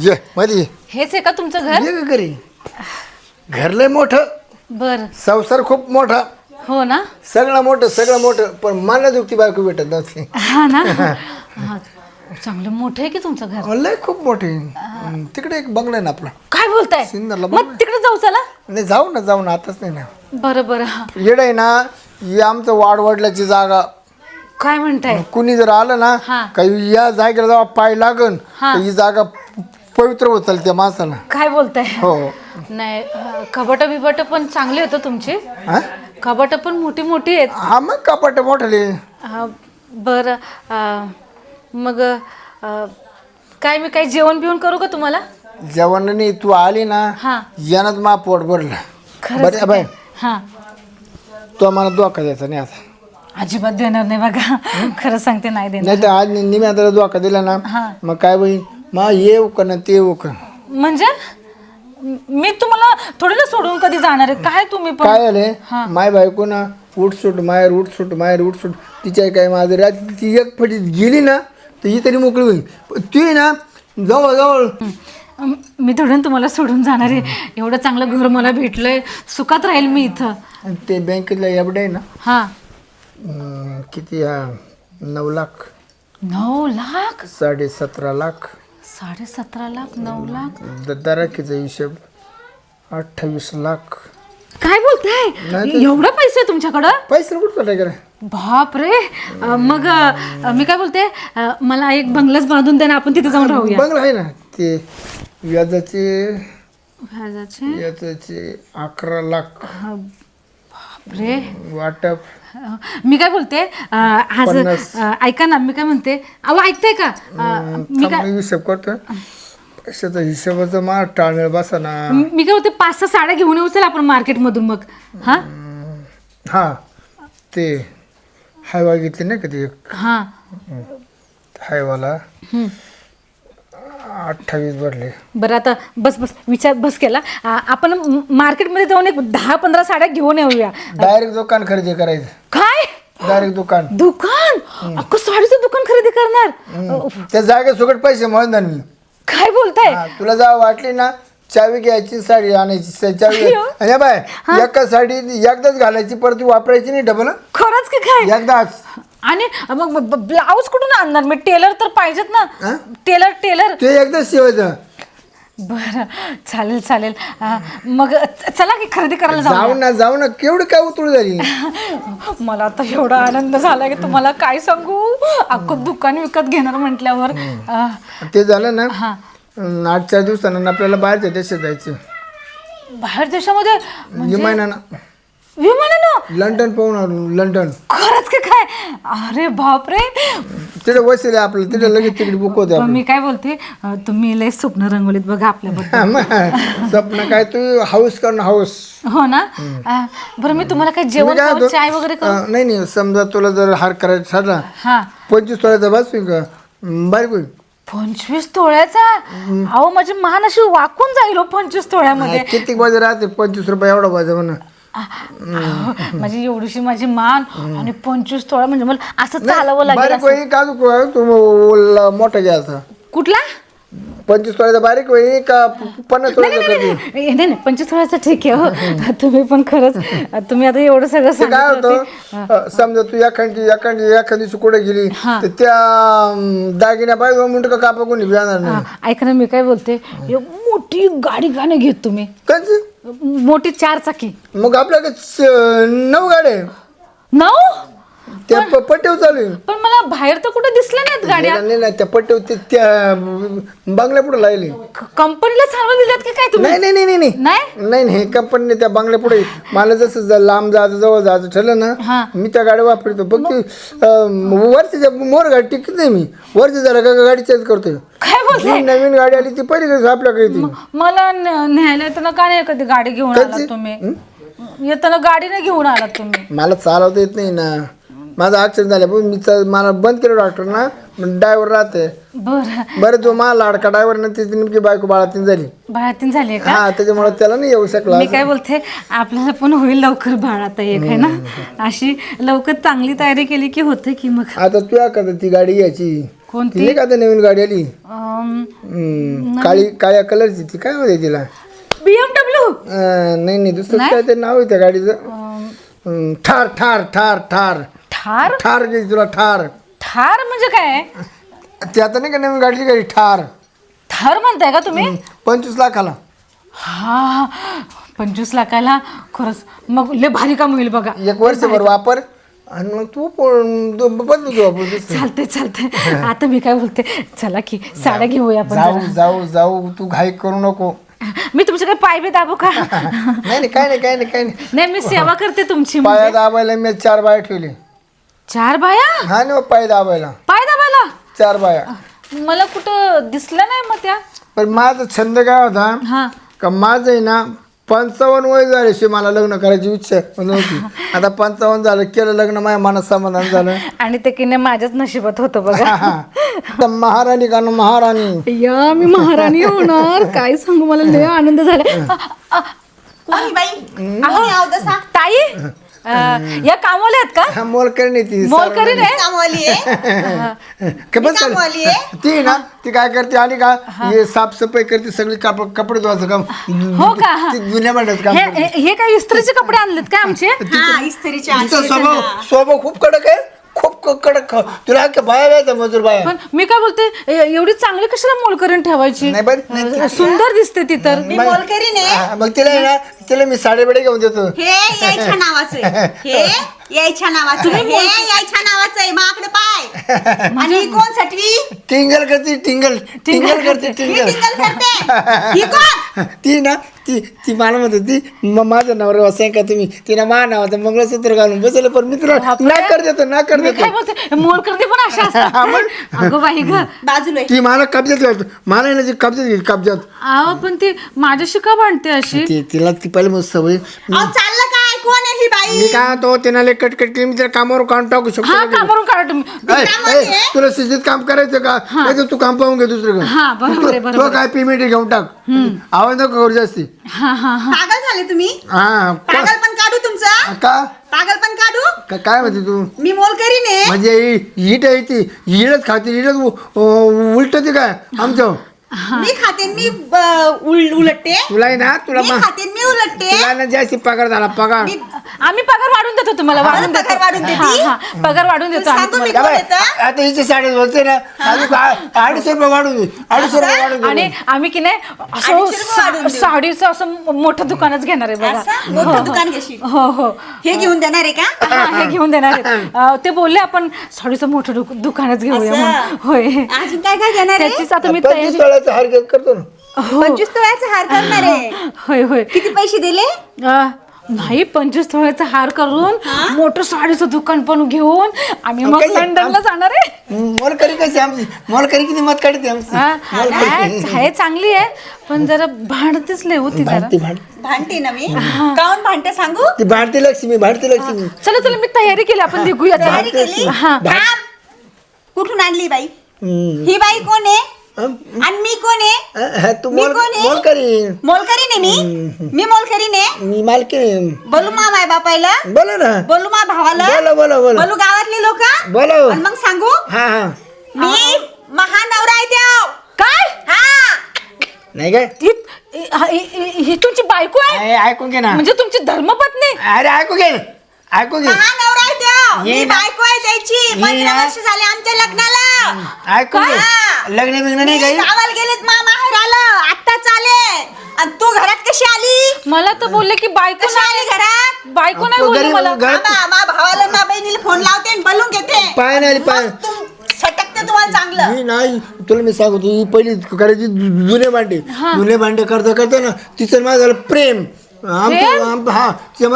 ये मध्ये ये. हेच आहे का तुमचं घर? ये ग घरी. घर लय मोठं. बर. संसार खूप मोठा. हो ना? सगळं मोठं सगळं मोठं. पण मला दुखती बायको भेटत नव्हती. हा ना? हा. चांगलं मोठं आहे की तुमचं घर? लय खूप मोठे हम्म, तिकडे एक बंगला आहे ना आपला. काय बोलताय? सिन्नरला मग तिकडे जाऊ चला? नाही जाऊ ना जाऊ ना आताच नाही ना. बरं बरं हा. येड आहे ना ही आमचं वाडवडल्याची जागा काय म्हणताय? कुणी जर आलं ना हा. काही या जागेला जेव्हा पाय लागन हा. तर ही जागा पवित्र होत चालते त्या माणसाला. काय बोलताय? हो. नाही कबट बिबट पण चांगले होतं तुमचे. हा? कबट पण मोठी मोठी आहेत. हा मग कपाट मोठाले. बरं अं, मग अं, काय मी काही जेवण बिवण करू का तुम्हाला? जेवणाने तू आली ना हा. यानंच मा पोट भरलं. खरंच बरं बाय. हा. तो मला धोका द्यायचा नाही आता. अजिबात देणार नाही बघा. खरं सांगते नाही देणार. नाही तर आज निम्याला धोका दिला ना हा. मग काय बाई? मा येऊ का ना ते येऊ का म्हणजे? मी तुम्हाला थोडी ना सोडून कधी जाणार आहे? काय तुम्ही पण? काय आले माय बायको ना उठसूट माहेर उठसूट माहेर उठसूट तिच्या काय माझं रात ती एक फटीत गेली ना तर ही तरी मोकळी होईल. पण ती ना जवळ जवळ मी थोडं तुम्हाला सोडून जाणार आहे. एवढं चांगलं घर मला भेटलंय. सुखात राहील मी इथं. ते बँकेतला एवढं आहे ना हा. अं, किती हा, नऊ लाख. नऊ लाख? साडे सतरा लाख. साडे सतरा लाख नऊ लाख? द- दराकीचा हिशोब अठ्ठावीस लाख. काय बोलताय? एवढं पैसे आहे तुमच्याकडं? पैसे कुठं काय करा बाप रे अं, मग अं, मी काय बोलते? अं, मला एक बंगलाच बांधून द्या ना आपण तिथे जाऊन राहूया. बंगला आहे ना ते व्याजाचे व्याजाचे? व्याजाचे अकरा लाख. रे. वाटप. मी काय बोलते अं, आज पन्नास. अं, ऐका ना मी काय म्हणते अहो ऐकताय का? अं, मी थांब, मी हिशोब करतो पैशाचा हिशोबाचा मार टाळमेळ बसा ना. मी काय बोलते पाच सहा साड्या घेऊन येऊ चला आपण मार्केटमधून मग. हा? हा. ते हायवा घेतली नाही का ते एक? हा. हायवाला. हम्म. अठ्ठावीस भरले. बरं आता बस बस विचार बस केला. आ, आपण म- मार्केटमध्ये जाऊन एक दहा पंधरा साड्या घेऊन येऊया. डायरेक्ट दुकान खरेदी करायचं. काय? डायरेक्ट दुकान. दुकान? अख्खं साडीचं दुकान खरेदी करणार? त्या जागेत सुकट पैसे म्हणणार मी काय बोलताय? हा, तुला जा वाटली ना चावी घ्यायची साडी आणायची स- चावी अय्यो. अरे बाय एका साडी एकदाच घालायची परत ती वापरायची नाही डबल? खरंच की काय? एकदाच. आणि मग ब्लाऊज कुठून आणणार? मी टेलर तर पाहिजेत ना. हा? Tailor tailor. ते एकदाच शिवायचं. बरं चालेल चालेल. मग च- चला की खरेदी करायला जाऊ जाऊ ना जाऊ ना. केवढी काय उतरू झाली? मला आता एवढा आनंद झाला की तुम्हाला काय सांगू? अख्खं दुकान विकत घेणार म्हटल्यावर. ते झालं ना? हा. अं, आठ चार दिवसानं आपल्याला बाहेरच्या देशात जायचं. बाहेर देशामध्ये? विमानानं. विमानानं लंडन पाहून आलो लंडन. खरंच की काय? अरे बापरे. तिथे वसेल आपलं तिथे लगेच तिकीट बुक होते पण मी काय बोलते अ, तुम्ही लय स्वप्न रंगवलीत बघा आपल्याबद्दल. आपलं स्वप्न काय तू हाऊस कर ना हाऊस हो ना? अ, बरं मी तुम्हाला काय जेवण काय करून, होतं? चाय वगैरे करू अं, नाही नाही समजा तुला जर हार करायचा ठरला हा. पंचवीस तोळ्याचा बस का अं, बारीक होईल. पंचवीस तोळ्याचा? अहो माझी मान अशी वाकून जाईल हो पंचवीस तोळ्यामध्ये. किती वाजे राहते? पंचवीस रुपये एवढा वाजे म्हणा. माझी एवढीशी माझी मान आणि पंचवीस तोळा म्हणजे मला असं चालावं लागेल बारीक असं. का तू तू मोठा घ्यायचा कुठला? पंचवीस तोळ्याचा बारीक होईल का पन्नास तोळ्याचा नाही, करते नाही, नाही नाही पंचवीस तोळ्याचा ठीक आहे हो. तुम्ही पण खरंच तुम्ही आता एवढं सगळं ते काय सांगितलं होतं? अं, समजा तू एखादी एखादी एखादी कुठे गेली हा. तर त्या दागिन्या पाहिजे दोन मिनिटं का कापा कोणी जाणार नाही. हा, ऐका ना मी काय बोलते? एक मोठी गाडी गाणं घेत तुम्ही. कंच मोठी चार चाकी मग आपल्याकडे च- नऊ गाड्या आहे. नऊ त्या प- पट्ट्यावर चालू आहे. पण मला बाहेर तर कुठे दिसल्या नाहीत गाड्या. नाही नाही त्या पट्ट्यावर ते- त्या बंगल्या पुढे लागले क- कंपनीला चालवून दिल्यात की काय तुम्ही? नाही नाही नाही नाही नाही. नाही? नाही नाही कंपनी त्या बंगल्या पुढे मला जसं ज- लांब जायचं जवळ जायचं ठरलं ना. मी त्या गाडी वापरतो. फक्त अं, वरची मोर गाडी टिकत नाही मी. वरची जरा का गाडी चेंज करतोय. काय बोलताय? जी नवीन गाडी आली ती पहिली दिवस आपल्याकडे येते. मला न- न्यायला येताना का नाही कधी गाडी घेऊन आलात तुम्ही? येताना गाडीने घेऊन आलात तुम्ही. मला चालवता येत नाही ना. माझा ऍक्सिडेंट झाला. पण मी चा- मला बंद केलं डॉक्टर ना ड्रायव्हर राहते. बरं. बरं जो मला लाडका ड्रायव्हर ना त्याची नेमकी बायको बाळातीन झाली. बाळातीन झाली का? हा त्याच्यामुळे त्याला नाही येऊ शकला मी काय बोलते आपल्याला पण होईल लवकर बाळ आता एक आहे ना? अशी लवकर चांगली तयारी केली की होते की मग? आता तू करता ती गाडी घ्यायची. कोणती? ती नाही का आता नवीन गाडी आली. हम्म, काळी काळ्या कलरची ती काय होते तिला? BMW अं, नाही नाही दुसरं काय ते नाव आहे त्या गाडीचं? हम्म, ठार ठार ठार ठार. ठार? ठार घ्यायची तुला ठार. ठार म्हणजे काय? ती आता नाही का नवीन गाडीची गाडी ठार? ठार म्हणताय का तुम्ही? पंचवीस लाखाला. हा पंचवीस लाखाला? खरंच मग लय भारी काम होईल बघा. एक वर्षभर वापर आणि मग तू पण- तू बदलू तू आपण दुसरं. चालते चालते आता मी काय बोलते? चला की साड्या घेऊया आपण जाऊ जरा. जाऊ जाऊ तू घाई करू नको. मी तुमच्याकडे पाय बी दाबू का? नाही नाही काय नाही काय नाही काय नाही. नाही मी सेवा करते तुमची पाया दाबायला मी चार बाया ठेवले. चार बाया हा ना पाय दाबायला पाय दाबायला चार बाया मला कुठं दिसलं नाही मग त्या पण माझा छंद काय होता हा का माझं आहे ना पंचावन्न वय झाल्याशिवाय मला लग्न करायची इच्छा नव्हती आता पंचावन्न झालं केलं लग्न माझ्या मनात समाधान झालं आणि ते की नाही माझ्याच नशिबात होतं बघा हा, हा. आता महाराणी का ना महाराणी या मी महाराणी होणार काय सांगू मला लय आनंद झाला अ, अ, कोणी बाई कोणी आहो दसा ताई अ, या कामवाल्या आहेत का? हा, मोलकरणी ती मोलकरीण आहे? कामवाली आहे. का कामवाली. ती ना ती काय करते आणि का हे. साफसफाई करते सगळी काप कपडे धुवायचं काम. हो का? हा. ती जुन्या भांड्याचं काम हे करते. हे- हे काय इस्त्रीचे कपडे आणलेत काय आमचे? हा इस्त्रीच्या तिचा आरती स्वभाव. स्वभाव खूप कडक आहे. खूप क- कडक. तुला बाया यायचं मजूर बाया. पण मी काय बोलते ए- एवढी चांगली कशाला मोलकरीण ठेवायची? नाही बरं, नाही, अ, सुंदर दिसते ती तर. मी मोलकरीण आहे. हा, मग तिला आहे ना तिला मी साडेबडे घेऊन देतो हे यायच्या नावाचं आहे. हे यायच्या नावाचं. हे यायच्या नावाचं आहे माकडे पाय. आणि ही कोण सटवी? टिंगल करते टिंगल टिंगल करते टिंगल. टिंगल करते. ही कोण? ती ना ती ती मला म्हणत होती "म- माझं नवरा असं का तुम्ही? तिला मा नावाचं मंगळसूत्र घालून बसलं पण मी तुला बापरे. ना कर देतो ना कर मी देतो बोलते? मोलकरणी पण अशा असतात अगं बाई ग. बाजूला आहे. ती मला कब्जात घालतो. मला आहे ना ती कब्जात घेईल कब्जात. पण ती माझ्याशी का भांडते अशी? ती तिला ती पहिले मग सवय अहो चाललं कोण आहे ही बाई? मी काय तो तिला लय कटकट केली मी तिला कामावर काढून टाकू शकतो हा लगेच. कामावरून काढा तुम्ही. ऐ, कामावर ऐ, आहे? तुला शिस्तीत काम करायचं का? नाही तर तू काम पाहून घे दुसरं हा, बरोबर आहे, बरोबर तो काय पेमेंट घेऊन टाक. आवाज नको करू जास्ती. हा हा हा. पागल झाले तुम्ही? हा पागल पण काढू तुमचं? का? पागल पण काढू? का- काय म्हणते तू? मी मोलकरीण आहे म्हणजे ही- हीट आहे ती. हिडच खाते हिडच उलटते काय? आमचं. मी खाते मी ब- उल- उलटते तुला आहे ना तुला मी मा- खाते मी उलटते तुला ना जास्ती पगार झाला पगार मी आम्ही पगार वाढून देतो तुम्हाला वाढून पगार वाढून देतो देती? हा, हा, पगार वाढून देतो आम्ही सांगू मी तुम्हाला. या कोण बाय, येतं? आता हिचे साडे होते ना अजून आ- अडीचशे रुपये वाढून दे अडीचशे रुपये वाढून दे आणि आम्ही की नाही असं अडीचशे रुपये वाढवून सा- देऊ. साडीचं असं मोठं दुकानच घेणार आहे बघा असं? मोठं दुकान घेशील हो हो हे घेऊन देणार आहे का हा, हे घेऊन देणार आहेत. अं, ते बोलले आपण साडीचं मोठं दुक- दुकानच घेऊया? म्हणून. होय अजून काय काय घेणार आहे त्याचीच आता मी पंचवीस तयारी तोळ्याचा हार घेत करतो ना. हो. पंचवीस तोळ्याचा हार करणार आहे. होय होय. किती पैसे दिले? अं, नाही पंचवीस तोळ्याचा हार करून मोठं साडीचं दुकान पण घेऊन आम्ही मग काही- लंडनला जाणार आहे. मोलकरी कशी आमची? मोलकरी किती मत काढते आमची? हा, आहे चांगली आहे पण जरा भांडतेच लय होती जरा. भांडती भांड. भांडते ना मी? काऊन भांडते सांगू? ती भांडती लक्ष्मी भांडती लक्ष्मी. चला चला मी तयारी केली आपण निघूया चला. तयारी केली? हा. थांब. कुठून आणली बाई? हम्म. ही बाई कोण आहे? आणि मी कोण आहे? अं, हा, तू मी मोल कोण आहे? मोलकरी आहे मी? मी मोलकरीण आहे? मी मालकी बोलू मा माय बापायला? बोला ना. बोलू मा भावाला? बोला बोला बोला. बोलू गावातले लोक? बोला. आणि मग सांगू? हा हा. मी महानवरा आहे त्या. काय? हा. नाही काय? ही ही- तुमची बायको आहे? अरे, ऐकून घे ना. म्हणजे तुमची धर्मपत्नी? अरे ऐकू घे. ऐकू घे. महानवरा आहे ये मी ना. बायको आहे त्याची. ये पंधरा ना. वर्ष झाले आमच्या लग्नाला. ऐकू घे. हा. लग्न बिग्न नाही मी काही? गावाला गेलेत मा माहेर आलं. आत्ता चाले. आणि तू घरात कशी आली? मला तर बोलले की बायको कशी आली घरात? बायको नाही बोलली मला. मा मा भावाला मा बहिणीला फोन लावते आणि बोलून घेते. पाय नाही आली, पाय. मग तुम- सटकते तुम्हाला चांगलं. ही नाही तुला मी सांगतो ही पहिली करायची जु- जुने भांडे. जुने भांडे करता करता ना तिचं माझं झालं प्रेम. आमचं हा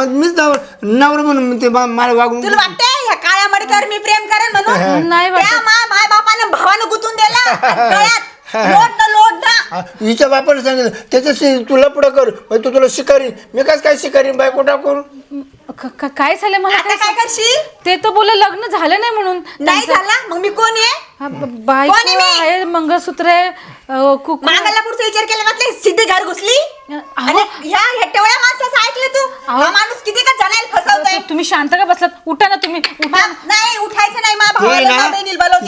मीच नवर नवर म्हणून ते मा- मला वागून तुला वाटते ह्या काळ्या मडक्यावर मी प्रेम करेन म्हणून? नाही वाटत. त्या मा माय बापानं भावानं गुतून दिला आणि गळ्यात लोट ना लोट ना हा, हिच्या बापाने सांगितलं त्याच्याशी तुला पुढं कर मग तू तुला शिकारी मी काय काय शिकारी बायको टाकून क- क- काय झालं मला आता काय काय करशील? ते तर बोलले लग्न झालं नाही म्हणून. नाही त्यांचं- झाला? मग मी कोण आहे? हा, ब- बायको कोण आहे मी? आहे मंगळसूत्र आहे. कु- मागायला पुढचा विचार केला म्हटलं सिद्धी घर घुसली. आणि ह्या तेवढ्या माणसाचं ऐकलं तू. हा माणूस किती का जणायला फसवतोय? तुम्ही शांत का बसलात? उठा ना तुम्ही उठा मा- नाही उठायचं नाही. मा हे भावाला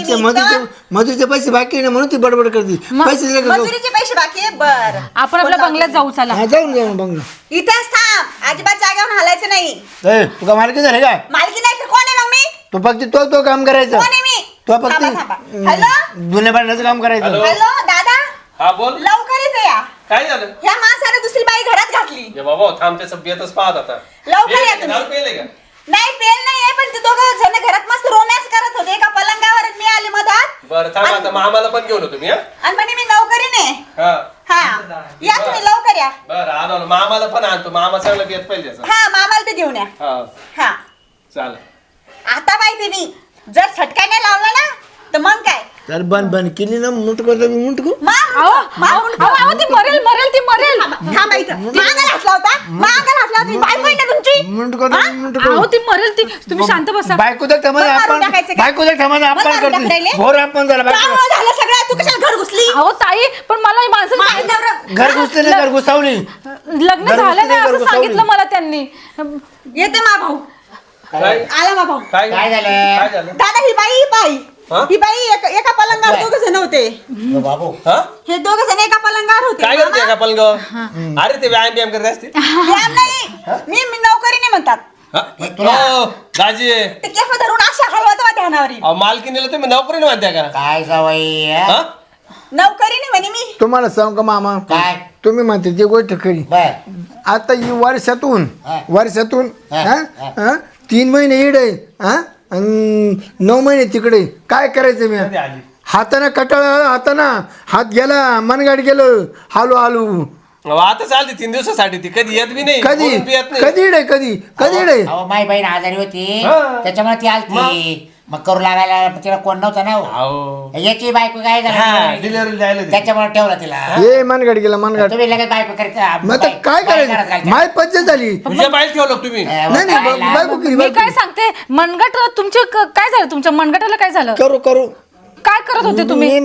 तिचे मी पैसे बाकी आहे ना म्हणून ती बडबड करते. पैसे दिले का जाऊ. मजुरीचे पैसे बाकी आहे? बर. आपण आपल्या बंगल्यात जाऊ चला. हा जाऊन जाऊन बंगला. इथेच थांब. अजिबात जागेवर हलायचं नाही. ए तुका मालकी झाले का? मालकी नाही तर कोण आहे मग मी? तो फक्त तो तो काम करायचं. कोण आहे मी? तो फक्त थांबा, थांबा. हॅलो? जुन्या भांडण्याचं काम करायचं. हॅलो. हॅलो दादा? हा बोल. लवकर इथे या. काय झालं? ह्या माणसाने दुसरी बाई घरात घातली. ये बाबा थांब त्याचं बेतच पाहत आता. लवकर या? तुम्ही. दारू पेले का? नाही पेल नाहीये पण ते दोघं जण घरात मस्त रोमॅन्स करत होते. एका पलंगावर मी आले मधात. बरं थांब आता मामाला पण घेऊन येतो मी हा? आणि म्हणे मी नोकरीने हा. हा. या तुम्ही लवकर या. बरं आलो ना मामाला पण आणतो. मामा चांगला बेत पाहिजे त्याचा. हा मामाला ते घेऊन या. हा. हा. चालेल. आता माहिती मी. जर झटका नाही लावला ना तर मग काय? तर बंद बंद केली ना मुंट करतो मी मुंट करू मार अहो मुंडकं, मार अहो, ती मरेल मरेल ती मरेल. थांबा इथं. मागायला होता मागायला हातला होता बायको आहे ना तुमची? मुंट करतो मी मुंट अहो करू ती मरेल ती तुम्ही शांत बसा. बायको तर बरं, मारून आपण टाकायचं का? बायको तर बरं, आपण मारून टाकायले? करते भोर आपण झाला बायको त्यामुळं झालं सगळं तू कशाला घर घुसली? अहो ताई पण मला ही माणसं नवरा- घर घुसते ना घर घुसावली. लग्न घर झालं घुसते नाही घर असं घुसावली. सांगितलं मला त्यांनी. येते मा भाऊ. काय? आला भाऊ काय काय झालं? काय झालं? दादा ही बाई ही बाई. हा? ही बाई एका एका पलंगावर दोघ जण होते. ओ बाबू. हा? हे दोघ जण एका पलंगावर होते. काय करते का अरे ते व्यायाम बियाम करत असते व्यायाम नाही. मी मी नोकरीने म्हणतात. हा? तुला- हो, दाजी. ते केफ धरून अशा हलवत होत्या ध्यानावर. अहो, मालकीनीला तुम्ही नोकरीने म्हणत्या का? काय जावाई हं? हा? नोकरीने म्हणे मी. तुम्हाला सांग का मामा? काय? तुम्ही म्हणते ते गोष्ट खरी बर. आता ही वर्षातून हा. वर्षातून हा, हा? हा. हा? तीन महिने इड आहे हा? अन नऊ महिने तिकडे काय करायचं मी? कधी आली? हाताने कटाळ हाताना हात गेला मनगाड गेलं हालू हालू. अहो, आता चालते तीन दिवसासाठी ती. कधी येत बी नाही कधी? बोलून बी येत नाही. कधी इड आहे कधी? कधी इड आहे? अहो माई बहीण आजारी होती. हा. त्याच्यामुळे ती आलती. मग करू लागायला तिला कोण नव्हतं ना हो. अहो. याची बायको काय झालं? डिलिव्हरी द्यायला दे. त्याच्यामुळे ठेवलं तिला. हे? मनगाड गेला मनगाड. तुम्ही लगेच बायको करता मग आता काय करायचं? माय पद्धत झाली. तुझ्या ठेवलं तुम्ही? नाही नाही बा- बायको केली मी बायको काय सांगते? मनगट तुमचे क- काय झालं? तुमच्या मनगटाला काय झालं? करू करू. काय करत होते तुम्ही?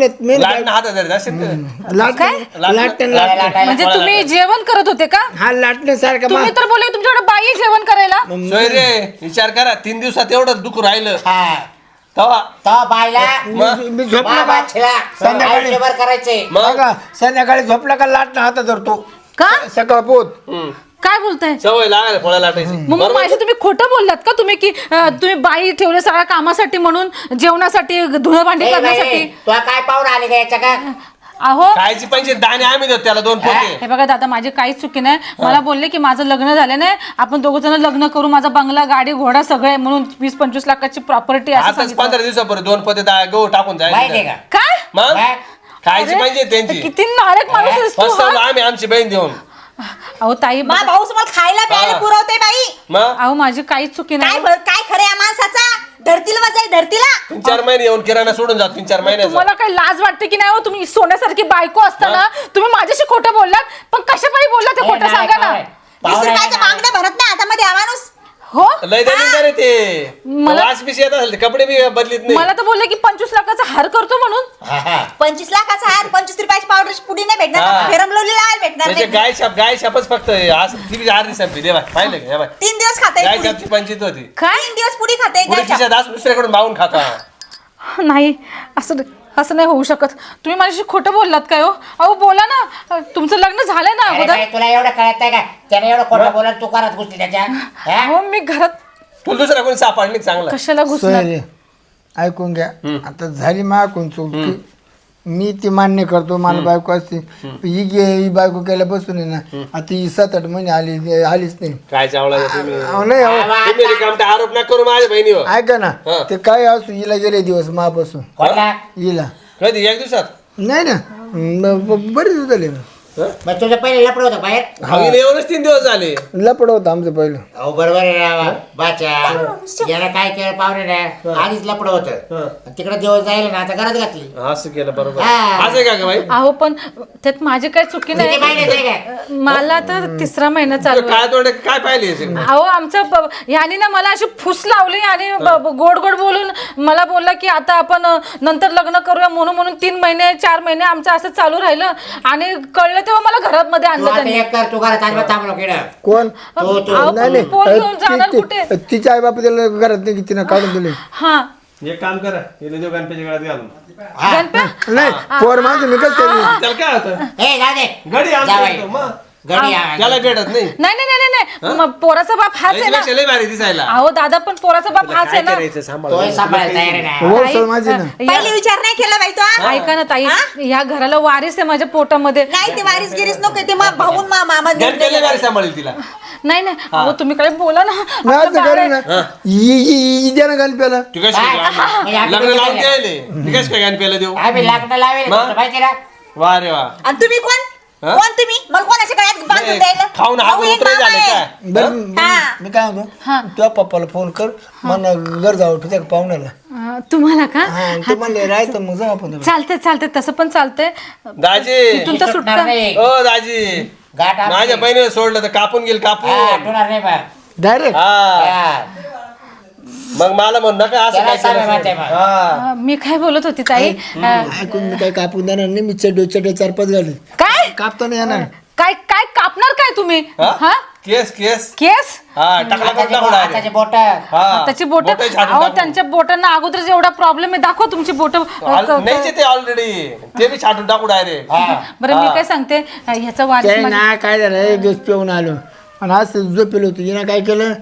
असेल ते. लाट. म्हणजे तुम्ही जेवण करत होते का? हा लाटण्यासारखा तुम्ही तर बोलले तुमच्याकडे बाई आहे जेवण करायला. सोय रे विचार करा. तीन दिवसात एवढं दुःख राहिलं. हा. तेव्हा तो बायला मग मी झोपला का बाबाला संध्याकाळी- आयुष्यभर करायचंय मग? बघा संध्याकाळी झोपला का लाटणं हातात धरतो. का? सकाळ पोत हम्म. काय बोलताय? सवय लागायला लाटायची. मग माझी तुम्ही खोटं बोललात का? तुम्ही की अं, तुम्ही बाई ठेवले सगळ्या कामासाठी म्हणून जेवणासाठी धुणं भांडी ए बाई, करण्यासाठी तुला काय पाहून आले का याच्या का अहो. खायची पाहिजे दाणे आम्ही देतो त्याला दोन पोते. हे बघा दादा माझी काहीच चुकी नाही. मला बोलले की माझं लग्न झालं नाही. आपण दोघ जण लग्न करू. माझा बंगला गाडी घोडा सगळं आहे म्हणून वीस पंचवीस लाखाची प्रॉपर्टी आताच सांगितलं. पंधरा दिवसापर्यंत दोन पोते दा- गहू टाकून जायचं का काय? मग? काय? खायची पाहिजे त्यांची. किती नारक माणूस आहेस तू, फसवलं? आम्ही आमची बहीण देऊन. अहो ताई मा बघा. भाऊ तुम्हाला खायला प्यायला हा. पुरवते बाई. मग? अहो माझी काहीच चुकी काय नाही. भ- काय खरं या माणसाचा? धरतीला वाजाय धरतीला तीन चार महिने येऊन किराणा सोडून जातो तीन चार महिन्याचा तुम्हाला काही लाज वाटते की नाही हो? तुम्ही सोन्यासारखी बायको असताना तुम्ही माझ्याशी खोटं बोललात पण कशापायी बोललात ते ए, खोटं नाही, सांगा ना? वीस भरत नाही आता मध्ये हा माणूस हो? लय दलिंदर आहे ते. मला- वास बिस येत असेल ते कपडे बी बदलीत नाही. मला तर बोलले की पंचवीस लाखाचा हार करतो म्हणून. हा, हा. पंचवीस लाखाचा हार पंचवीस रुपयाची पावडर पुडी नाही भेटणार भेटणार म्हणजे नाही. गाय छाप गाय छापच फक्त आहे. असं ती बी संपली. देवा पाहिलं का? हे बाय. तीन दिवस खाते गाय छापची पंचित होती. काय? तीन दिवस पुडी खाते पुढे खिशात दास दुसऱ्याकडून मागून खाता नाही असं असं नाही होऊ शकत. तुम्ही माझ्याशी खोटं बोललात काय हो? अहो बोला ना. तुमचं लग्न झालंय ना अरे अगोदर. बाई, तुला एवढं कळत आहे का? त्याने एवढं खोटं बोलत तू करत गोष्टी त्याच्या हा? हो? मी घरात तुला दुसरा कोणी सापडली चांगला. कशाला घुसणार? सोयरे ऐकून घ्या. आता झाली माकून चूक मी ती मान्य करतो मला बायको असते. ही गे ही बायको केल्या बसून आहे ना आता ही सात आठ महिने आली आलीच नाही. काय चावला का तुम्ही. अहो, नाही अहो. तुम्ही रिकामटे आरोप ना करू माझ्या बहिणीवर. ऐका ना हा. ते काय असू हिला गेले दिवस मापासून. कोणला? हिला. कधी? एक दिवसात? नाही ना ब- बरेच झाले ना. मग तुझं पहिले लपड होतं बाहेर? हवीला येऊनच तीन दिवस झाले. लपड होतं आमचं पहिलं. अहो बरोबर आहे याला काय केलं पाहुणे ना? आधीच लपड होतं. तिकडे दिवस जायला ना आता घरात घातली. असं केलं बरोबर. हा. असं आहे का ग बाई? अहो पण त्यात माझी काही चुकी किती नाही. काय मला तर तिसरा महिना चालू आहे. काय तोंड काय पाहिले हे सगळं? अहो आमचं ब- ह्यानी ना मला अशी फुस लावली आणि ब- ब- गोड गोड बोलून मला बोलला की आता आपण अ, नंतर लग्न करूया म्हणून म्हणून तीन महिने चार महिने आमचं असं चालू राहिलं. आणि कळलं तेव्हा मला घरात मध्ये तू आणलं आता त्यांनी. एक कर तू घरात अजिबात थांबलो किड कोण? तू तू. अहो, नाही नाही. पोर घेऊन जाणार ती- कुठे ती- तिचे आई बाप त्याला घरात नाही तिनं काढून दिले. हा. एक काम करा हिला देऊ गणपतीच्या गळ्यात घालून. हा. गणप्या नाही पोर माझं मी कसं तरी त्याला काय होतं? ए जा दे. गडी आमच्या जावई. इथं, मग. गडी आ- त्याला भेटत नाही. नाही नाही नाही नाही, नाही मग पोराचा बाप हाच आहे ना. याच्यापेक्षा लय भारी दिसायला. अहो दादा पण पोराचा बाप हाच आहे ना. करायचं सांभाळ. तोही सांभाळायला तयार आहे ना. हो ताई, सर माझी ना. या- पहिले विचार नाही केला बाई तो ऐका ना ताई. या घराला वारीस आहे माझ्या पोटामध्ये. नाही ते वारीस गिरीस नको ते मा भाऊन मा मामा गणपती लय भारी सांभाळेल तिला. नाही नाही. अहो तुम्ही काय बोला ना. आपलं बाळ तू कशी काय? म्हणजे आम्ही लग्न लावून. द्यायले कशी काय देऊ? आम्ही लावेल मग? तुला माहिती ना? वा रे वा. आणि तुम्ही कोण? हा? कोण तुम्ही? मला कोणाच्या गळ्यात बांधून द्यायला? खाऊन भाऊ हात एक उतरे मामा झाले आहे. काय? बरं हा. मी काय म्हणतो? तुझ्या पप्पाला फोन कर मला घर जावं तुझ्या पाहुण्याला अं, तुम्हाला का? हा ते म्हणले राहायचं मग जाऊ आपण चालतंय चालतंय तसं पण चालतंय. दाजी. तिथून तर सुटणार सुटका नाही. ओ दाजी. गाठ आपली. माझ्या बहिणीला सोडलं तर कापून गेल हा, कापून आठवणार नाही बा. डायरेक्ट हा. हा. मग मला म्हण नका असं त्याला काय केलं? आहे. हा. अं, मी काय बोलत होती ताई? अं, ऐकून मी काही कापून देणार नाही मी चड्डे चार पाच घाली काय कापता नाही येणार काय काय कापणार काय तुम्ही? हा? हा? केस केस. केस? हा टाकला हाताचे टाकला बो- डायरेक्ट. हाताचे बोट. हा त्याची बोट? बोटं छाटून अहो टाकू. त्यांच्या बोटांना अगोदरच एवढा प्रॉब्लेम आहे. दाखव तुमची बोट. ते ऑलरेडी ते बी छाटून टाकू डायरेक्ट हा. बरं मी काय सांगते? ह्याचा ते माझ्या- ना काय झालं एक दिवस पिऊन आलो. आणि आज झोपेल होतो. हिनं काय केलं?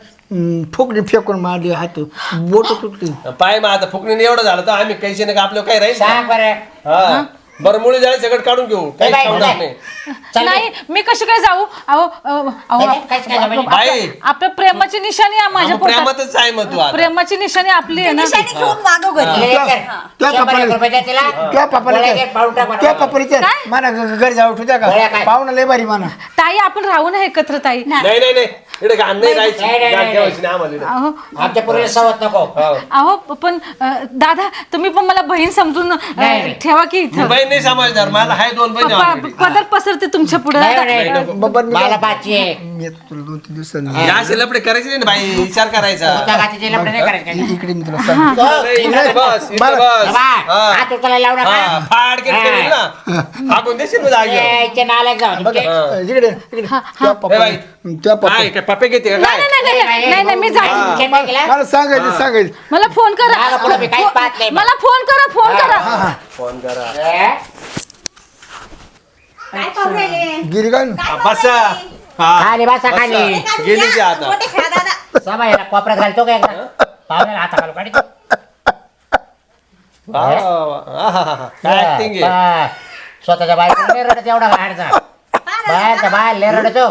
फुकणी फेकून मारली हात बोट तुटली. पाय मग आता फुकणीने एवढं झालं तर आम्ही कैसे नाही आपलं काय राहील सांग बरं. हा? बरं मुली जाळे सगळं काढून घेऊ. काही बाई, ठेवणार बाई. नाही. मी कशी काय जाऊ? अहो अहो, अहो, नाही, काहीच काय जमायला बाई. आपलं आपलं प्रेमाची निशाणी आहे माझ्या पोटात. प्रेमातच आहे मग तू आता. प्रेमाची निशाणी आपली आहे ना. निशाणी घरी. कर. त्या शंभर पप्पाला- एक रुपये द्या तिला. त्या पप्पाला गोळ्या विचार. घे, पाऊण टाक मला. त्या पप्पाला विचार. मला घ- घर जाऊ ठेवत्या गोळ्या का? काय? पाहुणा लय भारी म्हणा ताई आपण राहू ना एकत्र ताई. नाही नाही नाही. इकडे घाण नाही राहायची? नाही, नाही, घाण नाही. ठेवायची नाही आम्हाला इकडे. अहो आमच्या पुरीला सवत नको. हो. अहो पण अं, दादा तुम्ही पण मला बहीण समजून अं, नाही, नाही. ठेवा की इथं. बहीण नाही समजदार मला हाय दोन बहिणी पदर पसरते तुमच्यापुढे. नाही, नाही, नको. बरोबर मी मला बाची आहे. मी येतो तुला दोन तीन दिवसांनी या असे लपडे करायचे नाही ना बाई? विचार करायचा. त्या गाठीचे लफडे नाही करायचे. इ- इकडे मी तुला सांगतो. नाही, इकडे बस इकडे मला- बस. बाबा, हा. हात उचलायला लावू हा, नका फाड के ठेवील ना. हाकून देशील ना जागेवर ए, इथे नालायक जाऊ तुमचे. हा. इकडे इकडे. तुझ्या ए पप्पा तुझ्या पप्पा काय काय पप्पे घेते का नाही काय? नाही नाही, नाही नाही नाही मी जाते? मला सांगायचं सांगायचं. मला फोन करा. मागं पुढं मी काहीच पाहत नाही. मला फोन करा फोन करा. फोन करा. काय पाहू राहिले? गिरी काय ना? काय पाहू बसा राहिले? हा. खाली बसा खाली. गेली. ती आता. मोठे खेळा दादा. समायला कोपऱ्यात घालतो का एकदा? पाहुण्याला हाता घालू काढतो वा, वा, वा. आहाहा. काय आहे? स्वतःच्या लय रडत एवढा गाडचा बाहेरच्या बाहेर रडतो.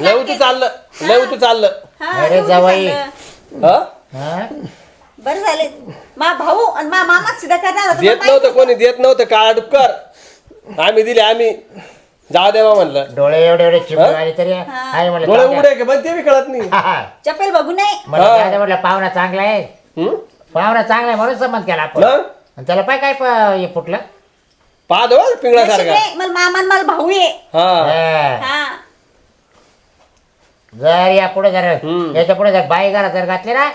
लव लागते. तू चाललं लव तू चाललं. हा, अरे जावई. हा? हा? बरं झाले. मा भाऊ आणि मा मामा सिधा करणार होता. देत पण नव्हतं कोणी देत नव्हतं. काढ कर आम्ही दिले आम्ही. जाऊ देवा म्हणलं. डोळे एवढे एवढे आले तरी आहे म्हणलं डोळे जाऊ द्या. उघडे का? पण ते बी कळत नाही. हा, हा. चप्पल बघू नये. म्हणलं जाऊ द्या म्हटलं पाहुणा चांगला आहे? पाहुणा चांगला आहे म्हणून संबंध केला आपण. मग? आणि त्याला पाय काय प- हे फुटलं? पाहतो बरं नशीब पिंगळासारखा मला मामा आणि मला भाऊ आहे. हा. हा. हा. जर या पुढे जर हम्म. याच्यापुढे जर बाई घरात जर घातली ना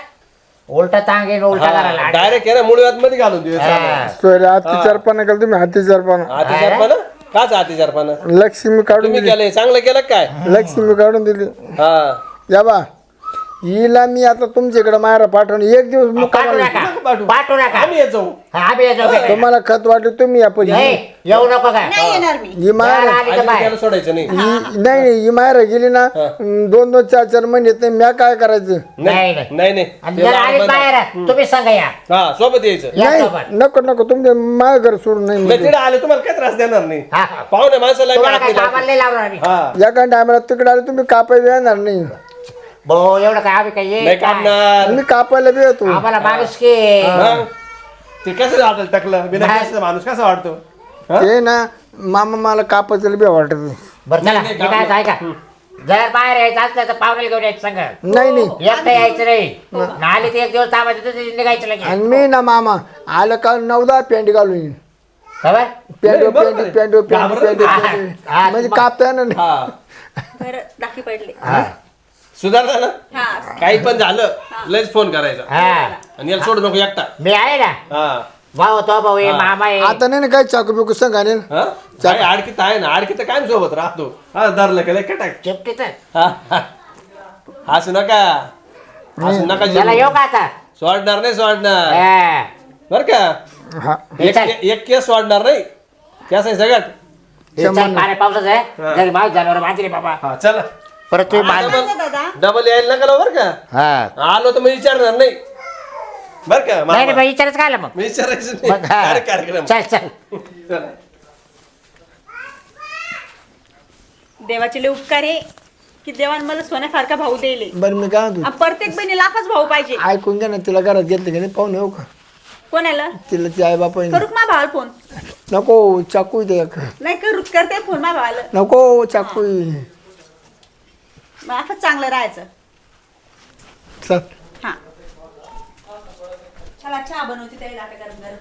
उलटा तांग येईन उलटा घराला डायरेक्ट आहे ना मुळव्यात मध्ये घालून देऊ हा. सोयरे हाती चारपाना केलं तुम्ही हाती चारपाना. हाती चारपाना? काच हाती चारपाना? लक्ष्मी काढून तुम्ही दिली. केलंय चांगलं केलं काय? लक्ष्मी काढून दिली. हा. या बा. हिला मी आता तुमच्याकडे मायरा पाठवून एक दिवस पाठवू मुक्कामाला नका. पाठवू. पाठवू नका. आम्ही येतो हा, आम्ही येतो भेटायला. तुम्हाला खत वाटलं तुम्ही या पण ए, येऊ नको काय नाही येणार मी. ही मायरा आली तर आधी बाय त्याला सोडायचं नाही. ही नाही नाही ही मायरा गेली ना दोन दोन चार चार महिने येत नाही. म्या काय करायचं? नाही नाही नाही. नाही आणि ते जर वाट आली बंद. बाहेर तुम्ही सांगा या. हा सोबत यायचं. या नाही. नको नको. तुमचे माय घर सोडून नाही नाही. तिकडे आले तुम्हाला काय त्रास देणार नाही. हा, हा. पाहुणे माणसाला तुम्हाला काय कामाला नाही नाही लावणार आम्ही. लावत. हा. या टायमाला तिकडे आले तुम्ही कापायला येणार नाही. भाऊ एवढं काय आम्ही काय ये नाही काय? काढणार मी कापायला बी येतो. आम्हाला माणूस की. मग ते कसं वाटेल टकलं? बिना नाही. केसाचा माणूस कसा वाटतो? ते ना मामा मला कापायचं बी वाटत बरं चला नाही, मी काय काय का जर बाहेर यायचं असलं तर पाहुण्याला घेऊन यायचं संग. नाही नाही. एकटं यायचं नाही. नाले ते एक दिवस थांबायचं तर निघायचं लगेच. आणि मी ना मामा आलं का नवदा पॅन्ट घालून येईन. खबर? पॅन्ट नाही, बरोबर पॅन्ट आहे. घाबरत हा, हा, म्हणजे मग- कापता येणार नाही. हा. बरं दाखी पडले. हा. सुधारला ना हा. काही पण झालं लयच फोन करायचा. हा. आणि याला सोडू नको एकटा. मी आहे ना. हा. भाऊ तो भाऊ आहे मामा आहे. आता नाही ना काय चाकू बिकू सांग आणेल हा? काय आडकीत आहे ना आडकीत कायम सोबत राहतो. हा धरलं का लय कटाक चिपटीच हा, हा. हसू नका. हसू नका त्याला. येऊ का आता? सोडणार नाही सोडणार. हा. बर का? हा. एक एक केस सोडणार नाही. केस आहे सगळ्यात हे चल, पाण्या पावसाचं आहे. घरी माझ जनावर बांधले बाबा. हा चला. परत तुम्ही सांगा दादा. डबल यायला नका बर का? हा. आलो तर मी विचारणार नाही. बर का नाही मामा. बाई विचारच काय आलं मग? मी विचारायचं मग हा. कार्यक्रम. चल चल. चला. देवाचे लय उपकार आहे की देवान मला सोन्यासारखा भाऊ दिले. बरं मी काय म्हणतो? आणि प्रत्येक बहिणी लाखच भाऊ पाहिजे. ऐकून घ्या ना तिला घरात घेतलं की नाही पाहून येऊ का? कोणाला? तिला ती आई बापा करू का मा भावाला फोन? नको चाकू दे एक. नाही करू करते फोन मा भावाला. नको चाकू मग असंच चांगलं राहायचं. चल. हा. चला चहा बनवते त्याला आता गरम गरम